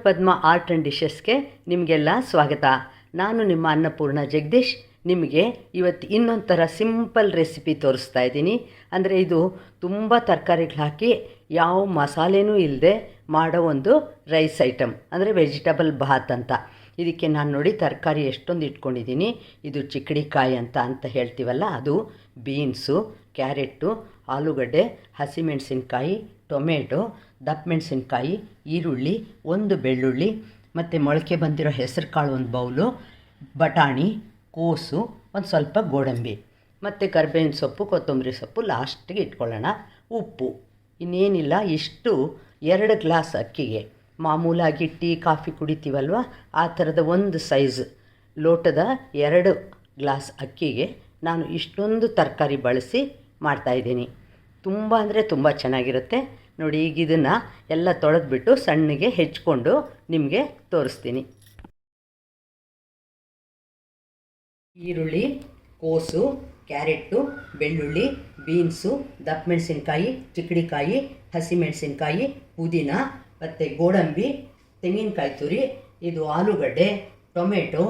ಅನ್ನಪದ್ಮ art and ಡಿಶಸ್ಗೆ ನಿಮಗೆಲ್ಲ ಸ್ವಾಗತ. ನಾನು ನಿಮ್ಮ ಅನ್ನಪೂರ್ಣ ಜಗದೀಶ್. ನಿಮಗೆ ಇವತ್ತು ಇನ್ನೊಂದು ಥರ ಸಿಂಪಲ್ ರೆಸಿಪಿ ತೋರಿಸ್ತಾ ಇದ್ದೀನಿ. ಅಂದರೆ ಇದು ತುಂಬ ತರಕಾರಿಗಳು ಹಾಕಿ ಯಾವ ಮಸಾಲೆನೂ ಇಲ್ಲದೆ ಮಾಡೋ ಒಂದು ರೈಸ್ ಐಟಮ್, ಅಂದರೆ ವೆಜಿಟಬಲ್ ಭಾತ್ ಅಂತ. ಇದಕ್ಕೆ ನಾನು ನೋಡಿ ತರಕಾರಿ ಎಷ್ಟೊಂದು ಇಟ್ಕೊಂಡಿದ್ದೀನಿ. ಇದು ಚಿಕ್ಕಡಿಕಾಯಿ ಅಂತ ಅಂತ ಹೇಳ್ತೀವಲ್ಲ, ಅದು ಬೀನ್ಸು, ಕ್ಯಾರೆಟ್ಟು, ಆಲೂಗಡ್ಡೆ, ಹಸಿಮೆಣಸಿನ್ಕಾಯಿ, ಟೊಮೆಟೊ ದಪ್ಪ ಮೆಣಸಿನ್ಕಾಯಿ ಈರುಳ್ಳಿ, ಒಂದು ಬೆಳ್ಳುಳ್ಳಿ, ಮತ್ತು ಮೊಳಕೆ ಬಂದಿರೋ ಹೆಸರುಕಾಳು ಒಂದು ಬೌಲು, ಬಟಾಣಿ, ಕೋಸು, ಒಂದು ಸ್ವಲ್ಪ ಗೋಡಂಬಿ, ಮತ್ತು ಕರ್ಬೇವಿನ ಸೊಪ್ಪು, ಕೊತ್ತಂಬರಿ ಸೊಪ್ಪು ಲಾಸ್ಟಿಗೆ ಇಟ್ಕೊಳ್ಳೋಣ. ಉಪ್ಪು. ಇನ್ನೇನಿಲ್ಲ, ಇಷ್ಟು ಎರಡು ಗ್ಲಾಸ್ ಅಕ್ಕಿಗೆ. ಮಾಮೂಲಾಗಿ ಟೀ, ಕಾಫಿ ಕುಡಿತೀವಲ್ವ? ಆ ಥರದ ಒಂದು ಸೈಜ್ ಲೋಟದ ಎರಡು ಗ್ಲಾಸ್ ಅಕ್ಕಿಗೆ ನಾನು ಇಷ್ಟೊಂದು ತರಕಾರಿ ಬಳಸಿ ಮಾಡ್ತಾಯಿದ್ದೀನಿ ತುಂಬ ಅಂದರೆ ತುಂಬ ಚೆನ್ನಾಗಿರುತ್ತೆ. ನೋಡಿ, ಈಗ ಇದನ್ನು ಎಲ್ಲ ತೊಳೆದ್ಬಿಟ್ಟು ಸಣ್ಣಗೆ ಹೆಚ್ಕೊಂಡು ನಿಮಗೆ ತೋರಿಸ್ತೀನಿ. ಈರುಳ್ಳಿ, ಕೋಸು ಕ್ಯಾರೆಟು ಬೆಳ್ಳುಳ್ಳಿ, ಬೀನ್ಸು ದಪ್ಪ ಮೆಣಸಿನ್ಕಾಯಿ ಚಿಕ್ಕಡಿಕಾಯಿ, ಹಸಿಮೆಣಸಿನ್ಕಾಯಿ, ಪುದೀನ, ಮತ್ತು ಗೋಡಂಬಿ, ತೆಂಗಿನಕಾಯಿ ತುರಿ, ಇದು ಆಲೂಗಡ್ಡೆ, ಟೊಮೆಟೊ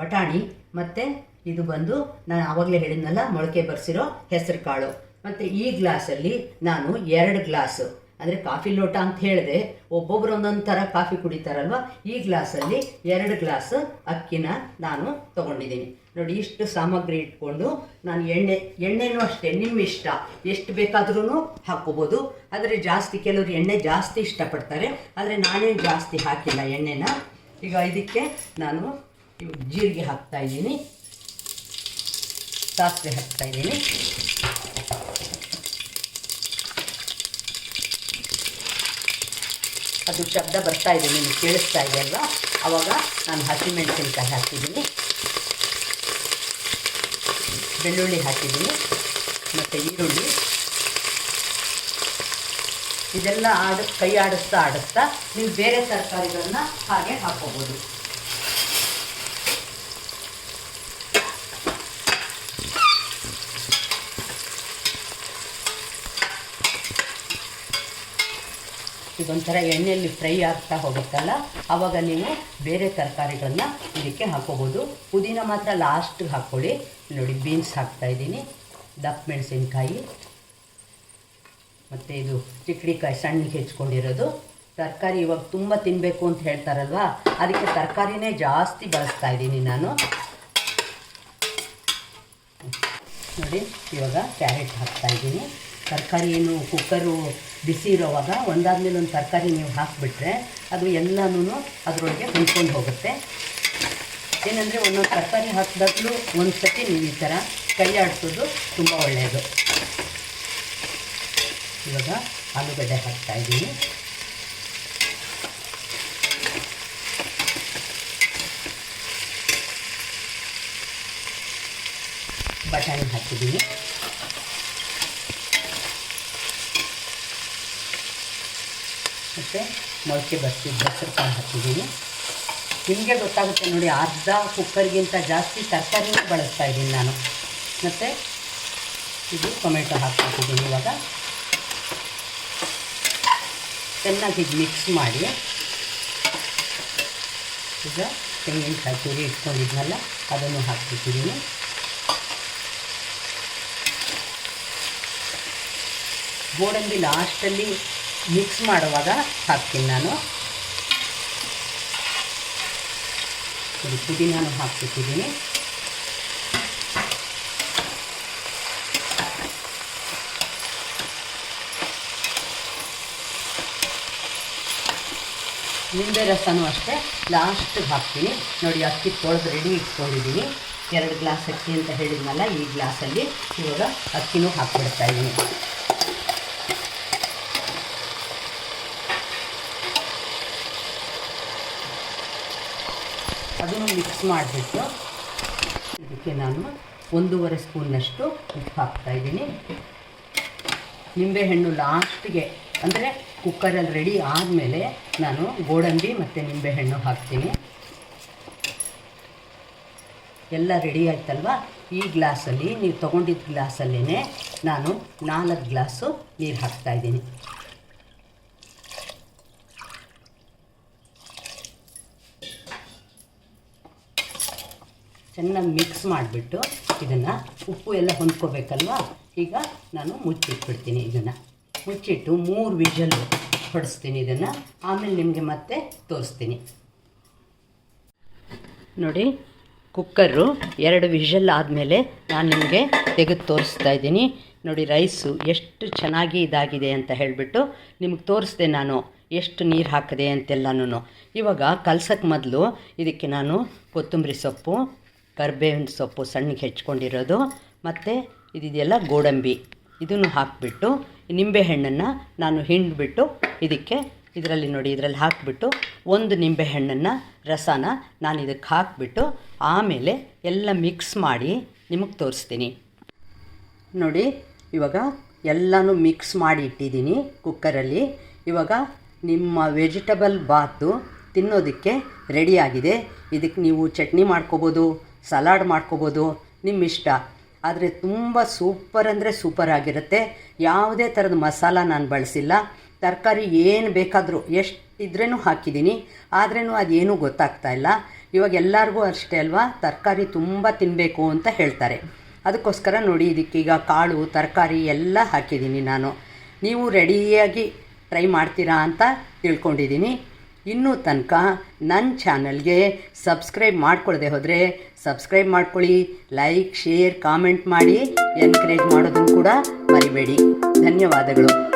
ಬಟಾಣಿ, ಮತ್ತು ಇದು ಬಂದು ನಾನು ಆವಾಗಲೇ ಹೇಳಿದ್ನಲ್ಲ, ಮೊಳಕೆ ಬರೆಸಿರೋ ಹೆಸರು ಕಾಳು ಮತ್ತು ಈ ಗ್ಲಾಸಲ್ಲಿ ನಾನು ಎರಡು ಗ್ಲಾಸು. ಅಂದರೆ ಕಾಫಿ ಲೋಟ ಅಂತ ಹೇಳಿದೆ, ಒಬ್ಬೊಬ್ರು ಒಂದೊಂದು ಥರ ಕಾಫಿ ಕುಡಿತಾರಲ್ವ? ಈ ಗ್ಲಾಸಲ್ಲಿ ಎರಡು ಗ್ಲಾಸ್ ಅಕ್ಕಿನ ನಾನು ತೊಗೊಂಡಿದ್ದೀನಿ. ನೋಡಿ, ಇಷ್ಟು ಸಾಮಗ್ರಿ ಇಟ್ಕೊಂಡು ನಾನು ಎಣ್ಣೆ, ಎಣ್ಣೆನೂ ಅಷ್ಟೇ ನಿಮ್ಮ ಇಷ್ಟ ಎಷ್ಟು ಬೇಕಾದ್ರೂ ಹಾಕ್ಕೋಬೋದು. ಆದರೆ ಜಾಸ್ತಿ, ಕೆಲವರು ಎಣ್ಣೆ ಜಾಸ್ತಿ ಇಷ್ಟಪಡ್ತಾರೆ. ಆದರೆ ನಾನೇನು ಜಾಸ್ತಿ ಹಾಕಿಲ್ಲ ಎಣ್ಣೆನ. ಈಗ ಇದಕ್ಕೆ ನಾನು ಜೀರಿಗೆ ಹಾಕ್ತಾ ಇದ್ದೀನಿ. ಸಾಸಿವೆ ಹಾಕ್ತಾ ಅದು ಶಬ್ದ ಬರ್ತಾ ಇದೆ, ನಿಮಗೆ ಕೇಳಿಸ್ತಾ ಇದೆ ಅಲ್ವಾ? ಆವಾಗ ನಾನು ಹಸಿಮೆಣಸಿನ್ಕಾಯಿ ಹಾಕಿದ್ದೀನಿ ಬೆಳ್ಳುಳ್ಳಿ ಹಾಕಿದ್ದೀನಿ ಮತ್ತು ಈರುಳ್ಳಿ. ಇದೆಲ್ಲ ಆಡ, ಕೈ ಆಡಿಸ್ತಾ ಆಡಿಸ್ತಾ ನೀವು ಬೇರೆ ತರಕಾರಿಗಳನ್ನ ಹಾಗೆ ಹಾಕೋಬೋದು ಇದೊಂಥರ ಎಣ್ಣೆಯಲ್ಲಿ ಫ್ರೈ ಆಗ್ತಾ ಹೋಗುತ್ತಲ್ಲ ಆವಾಗ ನೀವು ಬೇರೆ ತರಕಾರಿಗಳನ್ನ ಇದಕ್ಕೆ ಹಾಕೋಬೋದು. ಪುದೀನ ಮಾತ್ರ ಲಾಸ್ಟಿಗೆ ಹಾಕ್ಕೊಳ್ಳಿ. ನೋಡಿ ಬೀನ್ಸ್ ಹಾಕ್ತಾ ಇದ್ದೀನಿ. ದಪ್ಪ ಮೆಣಸಿನ್ಕಾಯಿ. ಮತ್ತು ಇದು ಚಿಕ್ಕಡಿಕಾಯಿ ಸಣ್ಣಗೆ ಹೆಚ್ಕೊಂಡಿರೋದು. ತರಕಾರಿ ಇವಾಗ ತುಂಬ ತಿನ್ನಬೇಕು ಅಂತ ಹೇಳ್ತಾರಲ್ವಾ? ಅದಕ್ಕೆ ತರಕಾರಿನೇ ಜಾಸ್ತಿ ಬಳಸ್ತಾ ಇದ್ದೀನಿ ನಾನು. ನೋಡಿ, ಇವಾಗ ಕ್ಯಾರೆಟ್ ಹಾಕ್ತಾ ಇದ್ದೀನಿ. ತರಕಾರಿ ಏನು ಕುಕ್ಕರು ಬಿಸಿ ಇರೋವಾಗ ಒಂದಾದ್ಮೇಲೆ ಒಂದು ತರಕಾರಿ ನೀವು ಹಾಕಿಬಿಟ್ರೆ ಅದು ಎಲ್ಲನೂ ಅದರೊಳಗೆ ಹೊಂದ್ಕೊಂಡು ಹೋಗುತ್ತೆ. ಏನಂದರೆ ಒಂದೊಂದು ತರಕಾರಿ ಹಾಕಿದಾಗಲೂ ಒಂದು ಸತಿ ನೀವು ಈ ಥರ ಕೈ ಆಡಿಸೋದು ತುಂಬ ಒಳ್ಳೆಯದು ಇವಾಗ ಆಲೂಗಡ್ಡೆ ಹಾಕ್ತಾ ಇದ್ದೀನಿ. ಬಟಾಣಿ ಹಾಕಿದ್ದೀನಿ. ಮತ್ತು ಮೊಳಕೆ ಬರ್ತಿದ್ದ ಹೆಸರು ಕಾಳು ಹಾಕಿದ್ದೀನಿ. ನಿಮಗೆ ಗೊತ್ತಾಗುತ್ತೆ ನೋಡಿ, ಅರ್ಧ ಕುಕ್ಕರ್ಗಿಂತ ಜಾಸ್ತಿ ತರಕಾರಿನ ಬಳಸ್ತಾ ಇದ್ದೀನಿ ನಾನು. ಮತ್ತು ಇದು ಟೊಮೆಟೊ ಹಾಕ್ಬಿಟ್ಟಿದ್ದೀನಿ ಇವಾಗ. ಚೆನ್ನಾಗಿ ಮಿಕ್ಸ್ ಮಾಡಿ. ಈಗ ತೆಂಗಿನಕಾಯಿ ತುರಿ ಇಟ್ಕೊಂಡಿದ್ನಲ್ಲ, ಅದನ್ನು ಹಾಕ್ಬಿಟ್ಟಿದ್ದೀನಿ. ಗೋಡಂಬಿ ಲಾಸ್ಟಲ್ಲಿ ಮಿಕ್ಸ್ ಮಾಡುವಾಗ ಹಾಕ್ತೀನಿ ನಾನು. ಪುದೀನಾನು ಹಾಕ್ಬಿಟ್ಟಿದ್ದೀನಿ. ನಿಂಬೆ ರಸನೂ ಅಷ್ಟೇ ಲಾಸ್ಟಿಗೆ ಹಾಕ್ತೀನಿ. ನೋಡಿ, ಅಕ್ಕಿ ತೊಳೆದು ರೆಡಿ ಇಟ್ಕೊಂಡಿದ್ದೀನಿ. ಎರಡು ಗ್ಲಾಸ್ ಅಕ್ಕಿ ಅಂತ ಹೇಳಿದ್ನಲ್ಲ, ಈ ಗ್ಲಾಸಲ್ಲಿ ಇವಾಗ ಅಕ್ಕಿನೂ ಹಾಕ್ಬಿಡ್ತಾ ಇದ್ದೀನಿ. ಅದನ್ನು ಮಿಕ್ಸ್ ಮಾಡಿಬಿಟ್ಟು ಇದಕ್ಕೆ ನಾನು ಒಂದೂವರೆ ಸ್ಪೂನ್ನಷ್ಟು ಉಪ್ಪು ಹಾಕ್ತಾ ಇದ್ದೀನಿ. ನಿಂಬೆಹಣ್ಣು ಲಾಸ್ಟಿಗೆ, ಅಂದರೆ ಕುಕ್ಕರಲ್ಲಿ ರೆಡಿ ಆದಮೇಲೆ ನಾನು ಗೋಡಂಬಿ ಮತ್ತು ನಿಂಬೆಹಣ್ಣು ಹಾಕ್ತೀನಿ. ಎಲ್ಲ ರೆಡಿ ಆಯ್ತಲ್ವ? ಈ ಗ್ಲಾಸಲ್ಲಿ, ನೀವು ತೊಗೊಂಡಿದ್ದ ಗ್ಲಾಸಲ್ಲೇ ನಾನು ನಾಲ್ಕು ಗ್ಲಾಸು ನೀರು ಹಾಕ್ತಾಯಿದ್ದೀನಿ ಚೆನ್ನಾಗಿ ಮಿಕ್ಸ್ ಮಾಡಿಬಿಟ್ಟು ಇದನ್ನು ಉಪ್ಪು ಎಲ್ಲ ಹೊಂದ್ಕೋಬೇಕಲ್ವಾ? ಈಗ ನಾನು ಮುಚ್ಚಿಟ್ಬಿಡ್ತೀನಿ ಇದನ್ನು. ಮುಚ್ಚಿಟ್ಟು ಮೂರು ವಿಜಲ್ ಹೊಡಿಸ್ತೀನಿ ಇದನ್ನು. ಆಮೇಲೆ ನಿಮಗೆ ಮತ್ತೆ ತೋರಿಸ್ತೀನಿ. ನೋಡಿ, ಕುಕ್ಕರು ಎರಡು ವಿಷಲ್ ಆದಮೇಲೆ ನಾನು ನಿಮಗೆ ತೆಗೆದು ತೋರಿಸ್ತಾ ಇದ್ದೀನಿ. ನೋಡಿ, ರೈಸು ಎಷ್ಟು ಚೆನ್ನಾಗಿ ಇದಾಗಿದೆ ಅಂತ ಹೇಳಿಬಿಟ್ಟು ನಿಮಗೆ ತೋರಿಸ್ದೆ ನಾನು ಎಷ್ಟು ನೀರು ಹಾಕಿದೆ ಅಂತೆಲ್ಲನೂ ಇವಾಗ ಕಲ್ಸಕ್ಕೆ ಮೊದಲು ಇದಕ್ಕೆ ನಾನು ಕೊತ್ತಂಬರಿ ಸೊಪ್ಪು ಕರ್ಬೇವಿನ ಸೊಪ್ಪು ಸಣ್ಣಗೆ ಹೆಚ್ಕೊಂಡಿರೋದು. ಮತ್ತು ಇದಿದೆಯಲ್ಲ ಗೋಡಂಬಿ. ಇದನ್ನು ಹಾಕಿಬಿಟ್ಟು ನಿಂಬೆಹಣ್ಣನ್ನು ನಾನು ಹಿಂಡ್ಬಿಟ್ಟು ಇದಕ್ಕೆ ಇದರಲ್ಲಿ ನೋಡಿ, ಇದರಲ್ಲಿ ಹಾಕಿಬಿಟ್ಟು ಒಂದು ನಿಂಬೆಹಣ್ಣನ್ನು ರಸನ ನಾನು ಇದಕ್ಕೆ ಹಾಕಿಬಿಟ್ಟು ಆಮೇಲೆ ಎಲ್ಲ ಮಿಕ್ಸ್ ಮಾಡಿ ನಿಮಗೆ ತೋರಿಸ್ತೀನಿ. ನೋಡಿ, ಇವಾಗ ಎಲ್ಲನೂ ಮಿಕ್ಸ್ ಮಾಡಿ ಇಟ್ಟಿದ್ದೀನಿ ಕುಕ್ಕರಲ್ಲಿ ಇವಾಗ ನಿಮ್ಮ ವೆಜಿಟಬಲ್ ಬಾತು ತಿನ್ನೋದಕ್ಕೆ ರೆಡಿಯಾಗಿದೆ ಇದಕ್ಕೆ ನೀವು ಚಟ್ನಿ ಮಾಡ್ಕೋಬೋದು. ಸಲಾಡ್ ಮಾಡ್ಕೋಬೋದು ನಿಮ್ಮ ಇಷ್ಟ ಆದರೆ ತುಂಬ ಸೂಪರ್ ಅಂದರೆ ಸೂಪರ್ ಆಗಿರುತ್ತೆ. ಯಾವುದೇ ಥರದ ಮಸಾಲ ನಾನು ಬಳಸಿಲ್ಲ. ತರಕಾರಿ ಏನು ಬೇಕಾದರೂ ಎಷ್ಟು ಇದ್ರೂ ಹಾಕಿದ್ದೀನಿ ಆದ್ರೂ ಅದೇನೂ ಗೊತ್ತಾಗ್ತಾ ಇಲ್ಲ. ಇವಾಗ ಎಲ್ಲರಿಗೂ ಅಷ್ಟೇ ಅಲ್ವಾ? ತರಕಾರಿ ತುಂಬ ತಿನ್ನಬೇಕು ಅಂತ ಹೇಳ್ತಾರೆ. ಅದಕ್ಕೋಸ್ಕರ ನೋಡಿ ಇದಕ್ಕೀಗ ಕಾಳು, ತರಕಾರಿ ಎಲ್ಲ ಹಾಕಿದ್ದೀನಿ ನಾನು. ನೀವು ರೆಡಿಯಾಗಿ ಟ್ರೈ ಮಾಡ್ತೀರಾ ಅಂತ ತಿಳ್ಕೊಂಡಿದ್ದೀನಿ ಇನ್ನೂ ತನಕ ನನ್ನ ಚಾನಲ್ಗೆ ಸಬ್ಸ್ಕ್ರೈಬ್ ಮಾಡ್ಕೊಳ್ಳದೆ ಹೋದರೆ ಸಬ್ಸ್ಕ್ರೈಬ್ ಮಾಡ್ಕೊಳ್ಳಿ, ಲೈಕ್, ಶೇರ್, ಕಾಮೆಂಟ್ ಮಾಡಿ ಎನ್ಕರೇಜ್ ಮಾಡೋದನ್ನು ಕೂಡ ಮರಿಬೇಡಿ. ಧನ್ಯವಾದಗಳು.